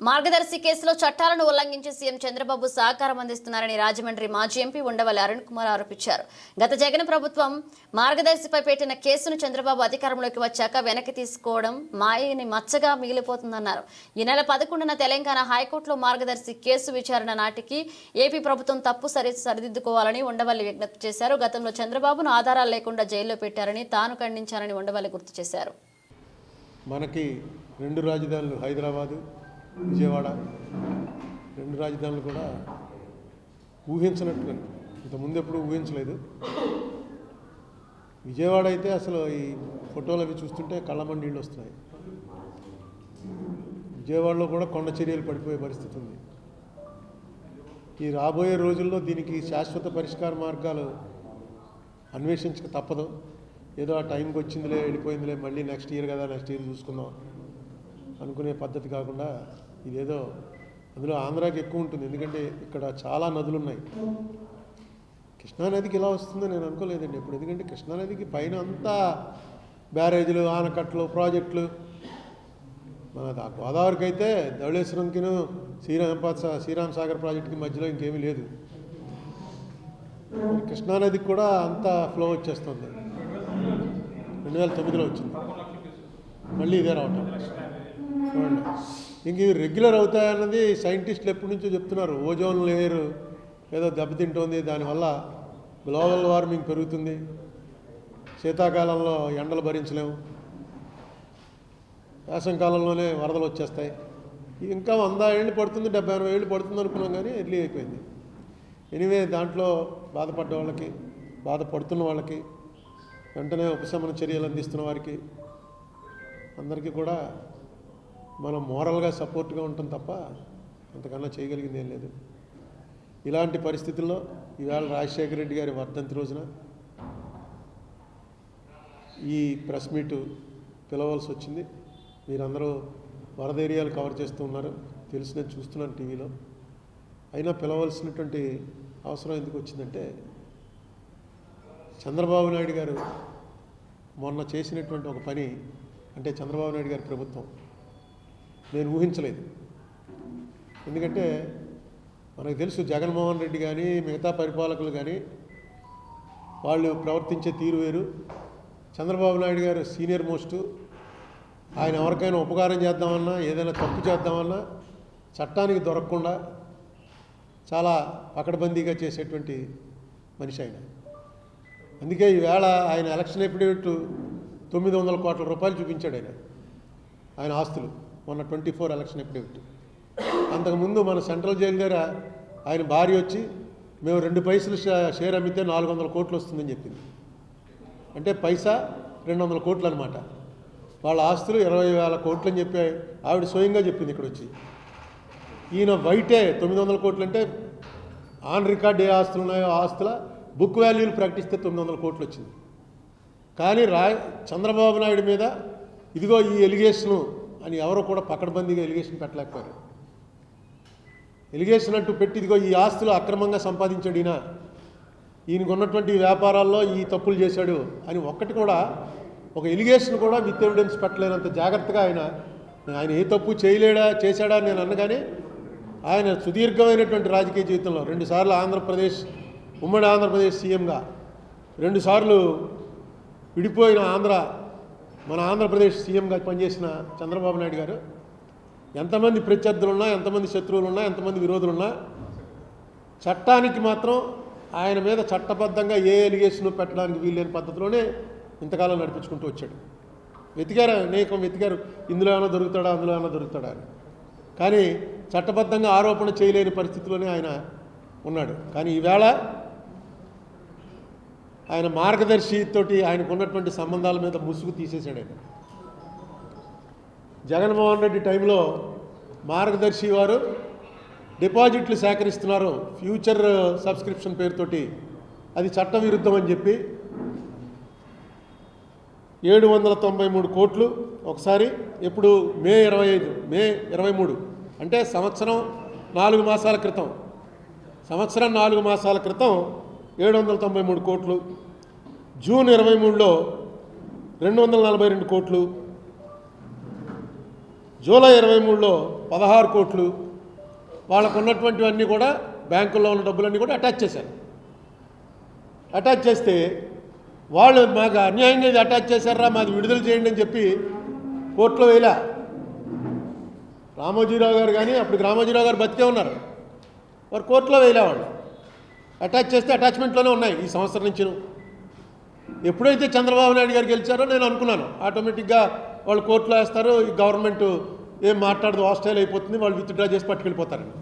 మార్గదర్శి కేసులో చట్టాలను ఉల్లంఘించి సీఎం చంద్రబాబు సహకారం అందిస్తున్నారని రాజమండ్రి మాజీ ఎంపీ ఉండవల్లి అరుణ్ కుమార్ ఆరోపించారు. గత జగన్ ప్రభుత్వం మార్గదర్శిపై పెట్టిన కేసును చంద్రబాబు అధికారంలోకి వచ్చాక వెనక్కి తీసుకోవడం మాయని మచ్చగా మిగిలిపోతుందన్నారు. ఈ నెల పదకొండున తెలంగాణ హైకోర్టులో మార్గదర్శి కేసు విచారణ నాటికి ఏపీ ప్రభుత్వం తప్పు సరి సరిదిద్దుకోవాలని ఉండవల్లి విజ్ఞప్తి చేశారు. గతంలో చంద్రబాబును ఆధారాలు లేకుండా జైల్లో పెట్టారని తాను ఖండించారని ఉండవల్లి గుర్తు చేశారు. మనకి రెండు రాజధానులు హైదరాబాదు విజయవాడ రెండు రాజధానులు కూడా ఊహించినట్టుగా ఇంతకుముందు ఎప్పుడు ఊహించలేదు. విజయవాడ అయితే అసలు ఈ ఫోటోలు అవి చూస్తుంటే కళ్ళమండీళ్ళు వస్తున్నాయి. విజయవాడలో కూడా కొండ చర్యలు పడిపోయే పరిస్థితి ఉంది. ఈ రాబోయే రోజుల్లో దీనికి శాశ్వత పరిష్కార మార్గాలు అన్వేషించక తప్పదు. ఏదో ఆ టైంకి వచ్చిందిలే వెళ్ళిపోయిందిలే మళ్ళీ నెక్స్ట్ ఇయర్ కదా నెక్స్ట్ ఇయర్ చూసుకుందాం అనుకునే పద్ధతి కాకుండా ఇదేదో అందులో ఆంధ్రాకి ఎక్కువ ఉంటుంది. ఎందుకంటే ఇక్కడ చాలా నదులు ఉన్నాయి కృష్ణానదికి ఇలా వస్తుందో నేను అనుకోలేదండి ఇప్పుడు ఎందుకంటే కృష్ణానదికి పైన అంతా బ్యారేజీలు ఆనకట్టలు ప్రాజెక్టులు. మన గోదావరికి అయితే ధవళేశ్వరంకిను శ్రీరామ్ శ్రీరామ్ సాగర్ ప్రాజెక్టుకి మధ్యలో ఇంకేమీ లేదు. కృష్ణానదికి కూడా అంత ఫ్లో వచ్చేస్తుంది. రెండు వేల తొమ్మిదిలో వచ్చింది. మళ్ళీ ఇదే రావటం. చూడండి. ఇంక ఇవి రెగ్యులర్ అవుతాయన్నది సైంటిస్టులు ఎప్పటి నుంచో చెప్తున్నారు. ఓజోన్ లేయర్ ఏదో దెబ్బతింటోంది. దానివల్ల గ్లోబల్ వార్మింగ్ పెరుగుతుంది. శీతాకాలంలో ఎండలు భరించలేము. వేసంకాలంలోనే వరదలు వచ్చేస్తాయి. ఇంకా వంద ఏళ్ళు పడుతుంది డెబ్బై ఎనభై ఏళ్ళు పడుతుంది అనుకున్నాం కానీ ఎర్లీ అయిపోయింది. ఎనివే దాంట్లో బాధపడ్డ వాళ్ళకి బాధపడుతున్న వాళ్ళకి వెంటనే ఉపశమన చర్యలు అందిస్తున్న వారికి అందరికీ కూడా మనం మోరల్గా సపోర్ట్గా ఉంటాం తప్ప అంతకన్నా చేయగలిగింది ఏం లేదు. ఇలాంటి పరిస్థితుల్లో ఈవేళ రాజశేఖర రెడ్డి గారి వర్ధంతి రోజున ఈ ప్రెస్ మీటు పిలవాల్సి వచ్చింది. మీరందరూ వరద ఏరియాలు కవర్ చేస్తూ ఉన్నారు. తెలిసి నేను చూస్తున్నాను టీవీలో. అయినా పిలవలసినటువంటి అవసరం ఎందుకు వచ్చిందంటే చంద్రబాబు నాయుడు గారు మొన్న చేసినటువంటి ఒక పని అంటే చంద్రబాబు నాయుడు గారి ప్రభుత్వం నేను ఊహించలేదు. ఎందుకంటే మనకు తెలుసు జగన్మోహన్ రెడ్డి కానీ మిగతా పరిపాలకులు కానీ వాళ్ళు ప్రవర్తించే తీరు వేరు. చంద్రబాబు నాయుడు గారు సీనియర్ మోస్టు. ఆయన ఎవరికైనా ఉపకారం చేద్దామన్నా ఏదైనా తప్పు చేద్దామన్నా చట్టానికి దొరకకుండా చాలా పకడ్బందీగా చేసేటువంటి మనిషి ఆయన. అందుకే ఈవేళ ఆయన ఎలక్షన్ ఎఫిడవిట్ తొమ్మిది వందల కోట్ల రూపాయలు చూపించాడు ఆయన. ఆయన ఆస్తులు. మొన్న ట్వంటీ ఫోర్ ఎలక్షన్ ఎఫిడవిట్ అంతకుముందు మన సెంట్రల్ జైలు దగ్గర ఆయన భార్య వచ్చి మేము రెండు పైసలు షేర్ అమ్మితే నాలుగు వందల కోట్లు వస్తుందని చెప్పింది. అంటే పైసా రెండు వందల కోట్లు అనమాట వాళ్ళ ఆస్తులు ఇరవై వేల కోట్లు అని చెప్పి ఆవిడ స్వయంగా చెప్పింది ఇక్కడ వచ్చి. ఈయన వైటే తొమ్మిది వందల కోట్లు అంటే ఆన్ రికార్డ్ ఏ ఆస్తులు ఉన్నాయో ఆ ఆస్తుల బుక్ వాల్యూలు ప్రకటిస్తే తొమ్మిది వందల కోట్లు వచ్చింది. కానీ రా చంద్రబాబు నాయుడు మీద ఇదిగో ఈ ఎలిగేషను అని ఎవరు కూడా పకడ్బందీగా ఎలిగేషన్ పెట్టలేకపోయారు. ఎలిగేషన్ అంటూ పెట్టి ఇదిగో ఈ ఆస్తులు అక్రమంగా సంపాదించాడు ఈయన. ఈయనకు ఉన్నటువంటి వ్యాపారాల్లో ఈ తప్పులు చేశాడు అని ఒక్కటి కూడా ఒక ఎలిగేషన్ కూడా విత్ ఎవిడెన్స్ పెట్టలేనంత జాగ్రత్తగా ఆయన ఆయన ఏ తప్పు చేయలేడా చేశాడా అని నేను అన్నగానే ఆయన సుదీర్ఘమైనటువంటి రాజకీయ జీవితంలో రెండుసార్లు ఆంధ్రప్రదేశ్ ఉమ్మడి ఆంధ్రప్రదేశ్ సీఎంగా రెండుసార్లు విడిపోయిన ఆంధ్ర మన ఆంధ్రప్రదేశ్ సీఎంగా పనిచేసిన చంద్రబాబు నాయుడు గారు ఎంతమంది ప్రత్యర్థులున్నా ఎంతమంది శత్రువులున్నా ఎంతమంది విరోధులున్నా చట్టానికి మాత్రం ఆయన మీద చట్టబద్ధంగా ఏ ఎలిగేషన్ పెట్టడానికి వీల్లేని పద్ధతిలోనే ఇంతకాలం నడిపించుకుంటూ వచ్చాడు. వెతికారు? అనేకం వెతికారు. ఇందులో ఏమైనా దొరుకుతాడా? అందులో ఏమైనా దొరుకుతాడా అని. కానీ చట్టబద్ధంగా ఆరోపణ చేయలేని పరిస్థితిలోనే ఆయన ఉన్నాడు. కానీ ఈవేళ ఆయన మార్గదర్శితోటి ఆయనకు ఉన్నటువంటి సంబంధాల మీద ముసుగు తీసేశాడు ఆయన. జగన్మోహన్ రెడ్డి టైంలో మార్గదర్శి వారు డిపాజిట్లు సేకరిస్తున్నారు. ఫ్యూచర్ సబ్స్క్రిప్షన్ పేరుతోటి అది చట్టవిరుద్ధం అని చెప్పి ఏడు వందల తొంభై మూడు కోట్లు ఒకసారి ఎప్పుడు మే ఇరవై ఐదు మే ఇరవై మూడు అంటే సంవత్సరం నాలుగు మాసాల క్రితం. సంవత్సరం నాలుగు మాసాల క్రితం ఏడు వందల తొంభై మూడు కోట్లు జూన్ ఇరవై మూడులో రెండు వందల నలభై రెండు కోట్లు జూలై ఇరవై మూడులో పదహారు కోట్లు. వాళ్ళకు ఉన్నటువంటివన్నీ కూడా బ్యాంకుల్లో ఉన్న డబ్బులన్నీ కూడా అటాచ్ చేశారు. అటాచ్ చేస్తే వాళ్ళు మాకు అన్యాయంగా ఇది అటాచ్ చేశారా మాది విడుదల చేయండి అని చెప్పి కోర్టులో వేయలే. రామోజీరావు గారు కానీ అప్పుడు రామోజీరావు గారు బతికే ఉన్నారు. వారు కోర్టులో వేయలే వాళ్ళు. అటాచ్ చేస్తే అటాచ్మెంట్లోనే ఉన్నాయి ఈ సంవత్సరం నుంచి ఎప్పుడైతే చంద్రబాబు నాయుడు గారు గెలిచారో నేను అనుకున్నాను. ఆటోమేటిక్గా వాళ్ళు కోర్టులో వేస్తారు ఈ గవర్నమెంట్ ఏం మాట్లాడదు హాస్టైల్ అయిపోతుంది వాళ్ళు విత్డ్రా చేసి పట్టుకెళ్ళిపోతారని.